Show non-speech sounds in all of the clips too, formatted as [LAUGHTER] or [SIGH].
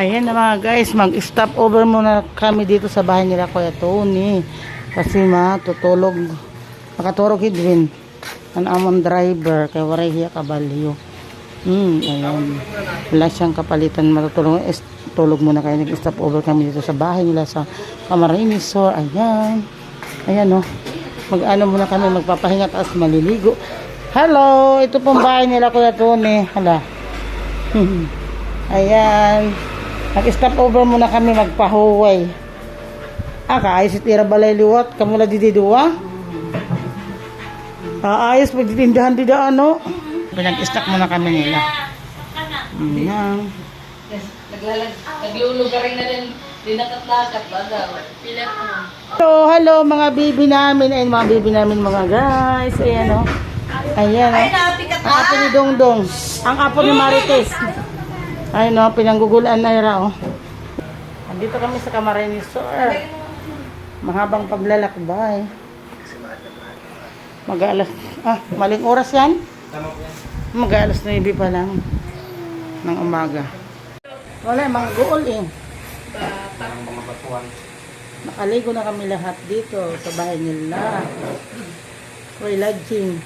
Ayan na mga guys, mag-stop over muna kami dito sa bahay nila Kuya Tony. Kasi matutulog. Makaturog hidwin. Ang amon driver, kay waray hiya kabalyo. Hmm, ayan. Wala siyang kapalitan matutulog. Es, tulog muna kayo. Nag-stop over kami dito sa bahay nila sa Camarines Sur. Ayan. Ayan oh. Mag-ano muna kami, magpapahinga tapos maliligo. Hello! Ito pong bahay nila Kuya Tony. Hala. [LAUGHS] Ayan. Nag-stop over muna kami magpahuway. Ah, kaayos itira balay liwat. Kamula dididuwa. Kaayos pagtitindahan di ano. Pinag-stop muna kami nila. Ayan. Naglalag, naglulugaring na rin, dinakatlakat ba daw? So, hello mga baby namin. Ayun mga baby namin mga guys. Ayan o. Ayan o. napikat Ang apo ni Dongdong. Ang apo ni Marites. Ayun o, pinanggugulan na yara o. Andito kami sa Camarines Sur. Mahabang paglalakbay. Mag-alas. Ah, maling oras yan? Mag-alas 9 pa lang. Ng umaga. Wala, mga guol eh. Nakaligo na kami lahat dito sa bahay nila. May lodging.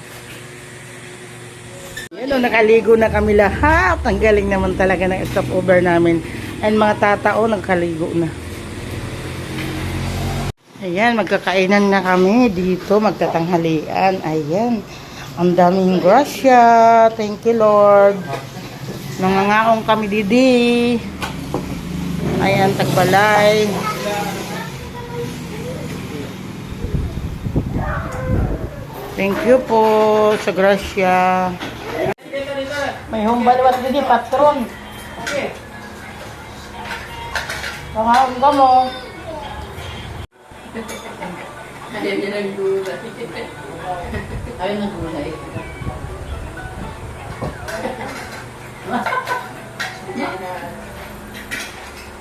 Yan o, nakaligo na kami lahat. Ang galing naman talaga ng stopover namin. And mga tatao, nagkaligo na. Ayan, magkakainan na kami dito, magtatanghalian. Ayan, ang daming grasya. Thank you, Lord. Nangangaong kami didi. Ayan, tagbalay. Thank you po sa grasya. May humbalwat didi, patron. Nangaong ka mo. Ayaw niya ng gulay. Ayaw ng gulay. [LAUGHS]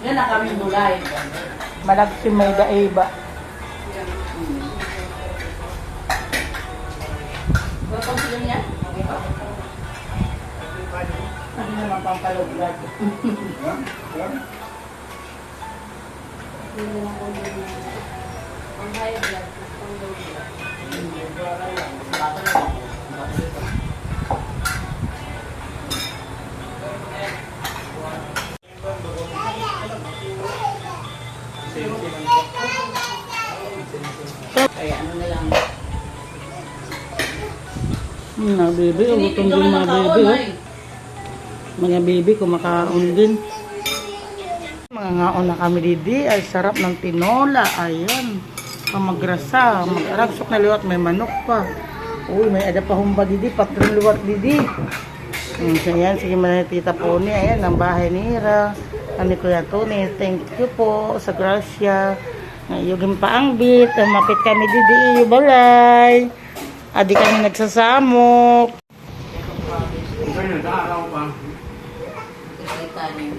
Yan na kami gulay. Malagsi may daiba. Ano naman pampaluglag? Ang high blood. Ang low blood. Kaya ano na lang. Hmm, mga baby, oh, gutom din mga baby. Mga baby, kumakaon din. Mga ngaon na kami didi, ay sarap ng tinola. Ayan, pamagrasa, mag-aragsok na liwat, may manok pa. Uy, may ada pa humba didi, patron liwat didi. Hmm, so yan, sige mga tita po ni, ayan, ang bahay ni Ira. Ani Kuya Tony, thank you po sa grasya. Ngayugin pa ang bit, mapit kami didi, iyo balay. Adi kami nagsasamok. Kasi tanin.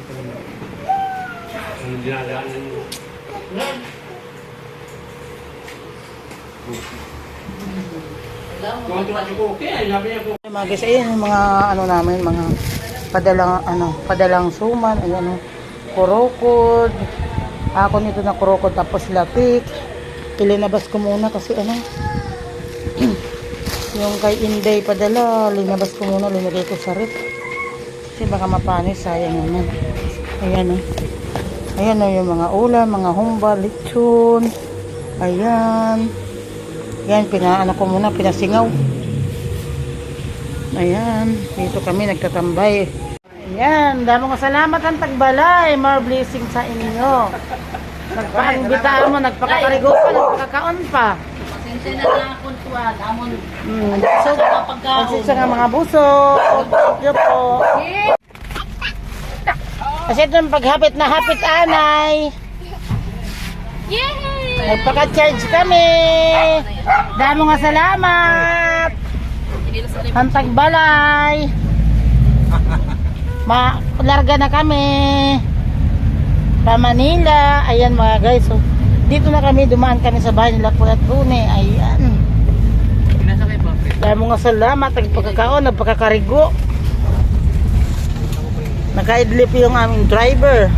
Mga guys, ayan yung mga ano namin, mga padalang ano, padalang suman, ayan oh, kurokod. Ako nito na kurokod tapos lapik. Ilinabas ko muna kasi ano, [CLEARS THROAT] yung kay Inday padala, linabas ko muna, linagay ko sa rep. Kasi baka mapanis, sayang naman. Ayan oh. Ayan oh, yung mga ulam, mga humba, lechon. Ayan. Yan, pinaano ko muna, pinasingaw. Ayan, dito kami nagtatambay. Ayan, damo salamat ang tagbalay. More blessing sa inyo. [LAUGHS] Nagpaanggitaan mo, nagpakakarigo pa, nagpakakaon pa. Pasensya na lang ako tuwan. Amon, Hmm, so, kapagkaon. Pasensya nga mga buso. Thank you po. Kasi ito yung paghapit na hapit anay. Yay! Nagpaka-charge kami. Damo nga salamat. Ang tagbalay. Ma, larga na kami. Pa Manila. Ayan mga guys. So, dito na kami, dumaan kami sa bahay nila Kuya Tune. Ayan. Dahil mga salamat, nagpagkakaon, nagpagkakarigo. Nakaidlip yung aming driver.